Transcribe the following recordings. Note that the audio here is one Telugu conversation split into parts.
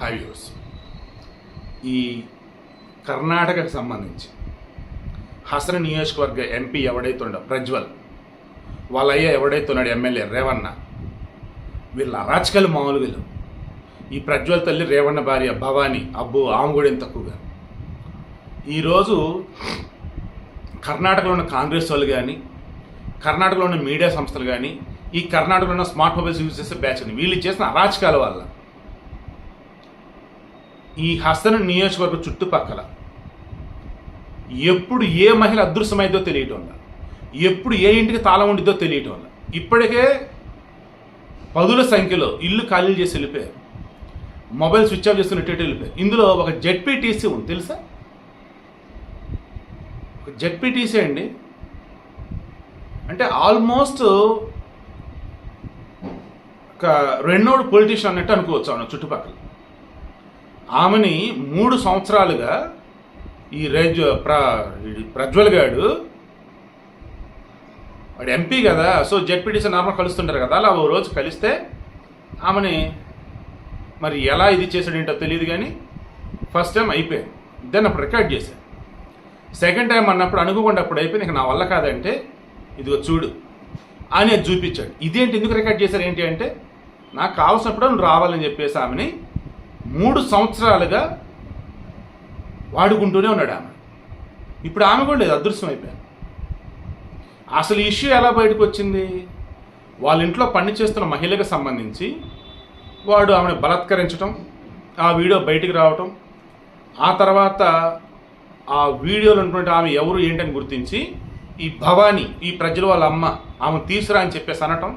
హైవ్యూస్ ఈ కర్ణాటకకు సంబంధించి హసన నియోజకవర్గ ఎంపీ ఎవడైతే ఉండో ప్రజ్వల్ వాళ్ళ అయ్య ఎవడైతే ఉన్నాడు ఎమ్మెల్యే రేవన్న వీళ్ళ అరాచకాలు మామూలు వీళ్ళు. ఈ ప్రజ్వల్ తల్లి రేవన్న భార్య భవాని అబ్బో ఆమె కూడా ఏం తక్కువగా. ఈరోజు కర్ణాటకలో ఉన్న కాంగ్రెస్ వాళ్ళు కానీ కర్ణాటకలో ఉన్న మీడియా సంస్థలు కానీ ఈ కర్ణాటకలో ఉన్న స్మార్ట్ మొబైల్స్ యూజ్ చేసే బ్యాచ్ అని వీళ్ళు చేసిన అరాచకాల వల్ల ఈ హస్తన నియోజకవర్గ చుట్టుపక్కల ఎప్పుడు ఏ మహిళ అదృశ్యమైందో తెలియటం ఎప్పుడు ఏ ఇంటికి తాళం ఉండిద్దో తెలియటం వల్ల ఇప్పటికే పదుల సంఖ్యలో ఇల్లు ఖాళీ చేసి వెళ్ళిపోయారు. మొబైల్ స్విచ్ ఆఫ్ చేస్తున్నట్టు వెళ్ళిపోయారు. ఇందులో ఒక జెడ్పీటీసీ ఉంది తెలుసా? ఒక జెడ్పీటీసీ అండి. అంటే ఆల్మోస్ట్ ఒక రెండోడు పొలిటీషియన్ అన్నట్టు అనుకోవచ్చు అన్న చుట్టుపక్కల. ఆమెని మూడు సంవత్సరాలుగా ఈ రేజ్ ప్ర ఈ ప్రజ్వల్ గాడు వాడు ఎంపీ కదా సో జెడ్పీటీసీ నార్మల్ కలుస్తుంటారు కదా అలా ఓ రోజు కలిస్తే ఆమెని మరి ఎలా ఇది చేశాడేంటో తెలియదు కానీ ఫస్ట్ టైం అయిపోయింది దాన్ని అప్పుడు రికార్డ్ చేశాను సెకండ్ టైం అన్నప్పుడు అనుకోకుండా అప్పుడు అయిపోయింది. ఇక నా వల్ల కాదంటే ఇదిగో చూడు అని అది చూపించాడు. ఇదేంటి ఎందుకు రికార్డ్ చేశారు ఏంటి అంటే నాకు కావాల్సినప్పుడు నువ్వు రావాలని చెప్పేసి ఆమెని మూడు సంవత్సరాలుగా వాడుకుంటూనే ఉన్నాడు ఆమె. ఇప్పుడు ఆమె కూడా లేదు అదృశ్యం అయిపోయాను అసలు ఇష్యూ ఎలా బయటకు వచ్చింది? వాళ్ళ ఇంట్లో పని చేస్తున్న మహిళకు సంబంధించి వాడు ఆమెను బలాత్కరించడం ఆ వీడియో బయటికి రావటం ఆ తర్వాత ఆ వీడియోలో ఉన్నటువంటి ఆమె ఎవరు ఏంటని గుర్తించి ఈ భవాని ఈ ప్రజల వాళ్ళ అమ్మ ఆమె తీసురా అని చెప్పేసి అనటం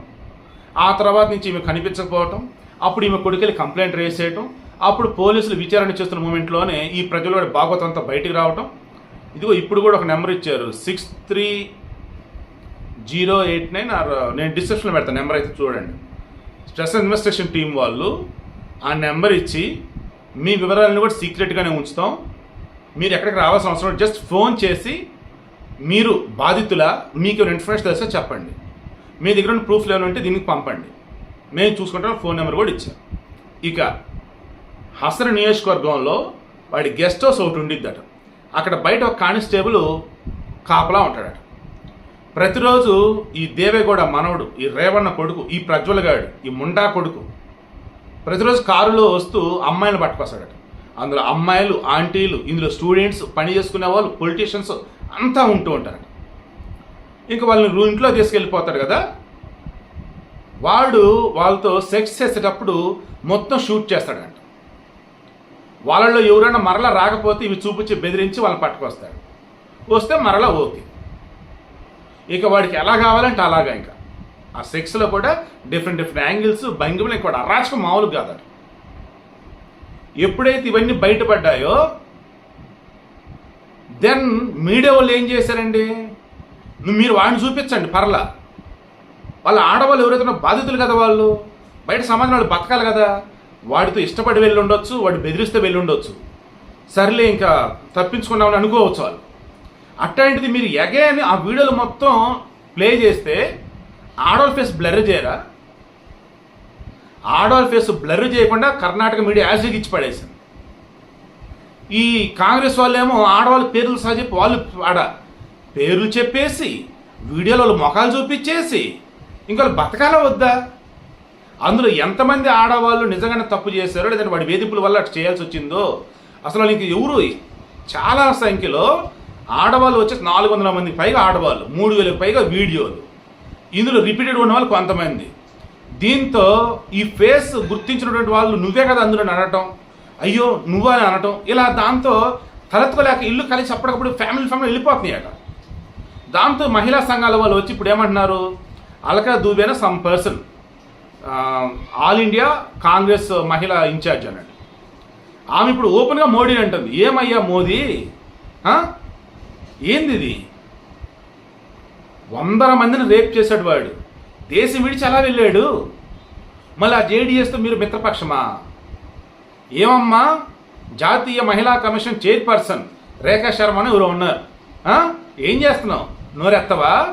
ఆ తర్వాత నుంచి ఈమె కనిపించకపోవటం అప్పుడు ఈమె కొడుకెళ్ళి కంప్లైంట్ రేస్ చేయటం అప్పుడు పోలీసులు విచారణ చేస్తున్న మూమెంట్లోనే ఈ ప్రజల భాగవతం అంతా బయటికి రావటం. ఇదిగో ఇప్పుడు కూడా ఒక నెంబర్ ఇచ్చారు. Six three zero eight nine R. నేను డిస్క్రిప్షన్లో పెడతాను నెంబర్ అయితే చూడండి. స్ట్రెస్ ఇన్వెస్టిగేషన్ టీం వాళ్ళు ఆ నెంబర్ ఇచ్చి మీ వివరాలను కూడా సీక్రెట్గానే ఉంచుతాం. మీరు ఎక్కడికి రావాల్సిన అవసరం జస్ట్ ఫోన్ చేసి మీరు బాధితుల మీకు ఇన్ఫర్మేషన్ తెలిస్తే చెప్పండి. మీ దగ్గర ఉన్న ప్రూఫ్లు ఏమైనా ఉంటే దీనికి పంపండి. మేము చూసుకుంటాం ఫోన్ నెంబర్ కూడా ఇచ్చాం. ఇక హసన నియోజకవర్గంలో వాడి గెస్ట్ హౌస్ ఒకటి ఉండిద్దట. అక్కడ బయట ఒక కానిస్టేబుల్ కాపలా ఉంటాడట. ప్రతిరోజు ఈ దేవేగౌడ మనవడు ఈ రేవన్న కొడుకు ఈ ప్రజ్వలగాడు ఈ ముండా కొడుకు ప్రతిరోజు కారులో వస్తూ అమ్మాయిలు పట్టుకొస్తాడట. అందులో అమ్మాయిలు ఆంటీలు ఇందులో స్టూడెంట్స్ పని చేసుకునే వాళ్ళు పొలిటీషియన్స్ అంతా ఉంటూ ఉంటారట. ఇంకా వాళ్ళని రూ- ఇంట్లో తీసుకెళ్ళిపోతాడు కదా. వాడు వాళ్ళతో సెక్స్ చేసేటప్పుడు మొత్తం షూట్ చేస్తాడంట. వాళ్ళలో ఎవరైనా మరలా రాకపోతే ఇవి చూపించి బెదిరించి వాళ్ళని పట్టుకొస్తాడు. వస్తే మరలా ఓకే. ఇక వాడికి ఎలా కావాలంటే అలాగా ఇంకా. ఆ సెక్స్లో కూడా డిఫరెంట్ డిఫరెంట్ యాంగిల్స్ భంగిమలు కూడా. అరాచకం మామూలు కాదు ఎప్పుడైతే ఇవన్నీ బయటపడ్డాయో దెన్ మీడియా వాళ్ళు ఏం చేశారండి? మీరు వాడిని చూపించండి పర్లా. వాళ్ళ ఆడవాళ్ళు ఎవరైతే బాధితులు కదా వాళ్ళు. బయట సమాజం వాళ్ళు బతకాలి కదా. వాడితో ఇష్టపడి వెళ్ళి ఉండొచ్చు వాడు బెదిరిస్తే వెళ్ళి ఉండొచ్చు సర్లే ఇంకా తప్పించుకున్నామని అనుకోవచ్చు వాళ్ళు. అట్లాంటిది మీరు ఎగైన్ ఆ వీడియోలు మొత్తం ప్లే చేస్తే ఆడవాళ్ళ ఫేస్ బ్లర్ చేయరా? ఆడవాళ్ళ ఫేస్ బ్లర్ చేయకుండా కర్ణాటక మీడియా యాజ్ ఇచ్చి పడేసింది. ఈ కాంగ్రెస్ వాళ్ళేమో ఆడవాళ్ళ పేర్లు సహా చెప్పి వాళ్ళు ఆడ పేర్లు చెప్పేసి వీడియోలో వాళ్ళ ముఖాలు చూపించేసి ఇంకా వాళ్ళు బతకాల వద్దా? అందులో ఎంతమంది ఆడవాళ్ళు నిజంగానే తప్పు చేశారో లేదంటే వాడి వేధింపుల వల్ల అటు చేయాల్సి వచ్చిందో అసలు వాళ్ళకి ఎవరు? చాలా సంఖ్యలో ఆడవాళ్ళు వచ్చేసి నాలుగు వందల మందికి పైగా ఆడవాళ్ళు మూడు వేలకు పైగా వీడియోలు. ఇందులో రిపీటెడ్ ఉన్న వాళ్ళు కొంతమంది. దీంతో ఈ ఫేస్ గుర్తించినటువంటి వాళ్ళు నువ్వే కదా అందులో అనటం అయ్యో నువ్వా అని అనటం. ఇలా దాంతో తలెత్తుకోలేక ఇల్లు కలిసి అప్పటికప్పుడు ఫ్యామిలీ ఫ్యామిలీ వెళ్ళిపోతున్నాయట. దాంతో మహిళా సంఘాల వాళ్ళు వచ్చి ఇప్పుడు ఏమంటున్నారు? Alka దూబేన some person all India Congress మహిళా ఇన్ఛార్జ్ అన్నాడు. ఆమె ఇప్పుడు ఓపెన్గా మోడీ అంటుంది. ఏమయ్యా మోదీ? ఏంది ఇది? వందల మందిని రేప్ చేశాడు వాడు. దేశం విడిచి అలా వెళ్ళాడు? మళ్ళీ ఆ జేడీఎస్తో మీరు మిత్రపక్షమా? ఏమమ్మా? జాతీయ మహిళా కమిషన్ చైర్పర్సన్ రేఖా శర్మ అని ఎవరు ఉన్నారు. ఏం చేస్తున్నావు? నోరెత్తవా?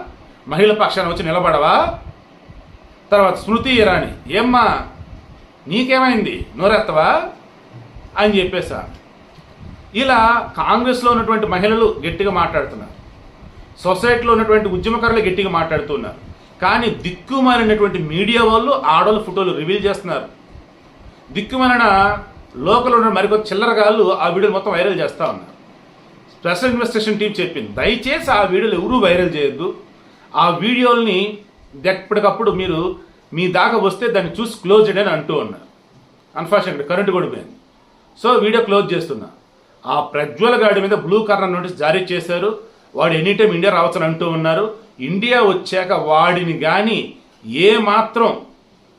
మహిళ పక్షాన వచ్చి నిలబడవా? తర్వాత స్మృతి ఇరానీ ఏమ్మా నీకేమైంది? నోరెత్తవా? అని చెప్పేసా. ఇలా కాంగ్రెస్లో ఉన్నటువంటి మహిళలు గట్టిగా మాట్లాడుతున్నారు. సొసైటీలో ఉన్నటువంటి ఉద్యమకారులు గట్టిగా మాట్లాడుతున్నారు కానీ దిక్కుమారినటువంటి మీడియా వాళ్ళు ఆడవాళ్ళ ఫోటోలు రివీల్ చేస్తున్నారు. దిక్కుమాలిన లోకల్ ఉన్న మరికొంత చిల్లరగాళ్ళు ఆ వీడియోలు మొత్తం వైరల్ చేస్తూ ఉన్నారు. స్పెషల్ ఇన్వెస్టిగేషన్ టీం చెప్పింది దయచేసి ఆ వీడియోలు ఎవరూ వైరల్ చేయొద్దు. ఆ వీడియోల్ని ఎప్పటికప్పుడు మీరు మీ దాకా వస్తే దాన్ని చూసి క్లోజ్ చేయండి అని అంటూ ఉన్నారు. అన్ఫార్చునేట్ కరెంటు కూడా పోయింది. సో వీడియో క్లోజ్ చేస్తున్నా. ఆ ప్రజ్వల గాడి మీద బ్లూ కలర్ నోటీస్ జారీ చేశారు. వాడు ఎనీ టైం ఇండియా రావచ్చని అంటూ ఉన్నారు. ఇండియా వచ్చాక వాడిని కానీ ఏ మాత్రం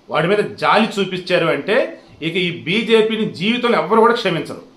వాడి మీద జాలి చూపించారు అంటే ఇక ఈ బీజేపీని జీవితంలో ఎవరు కూడా క్షమించరు.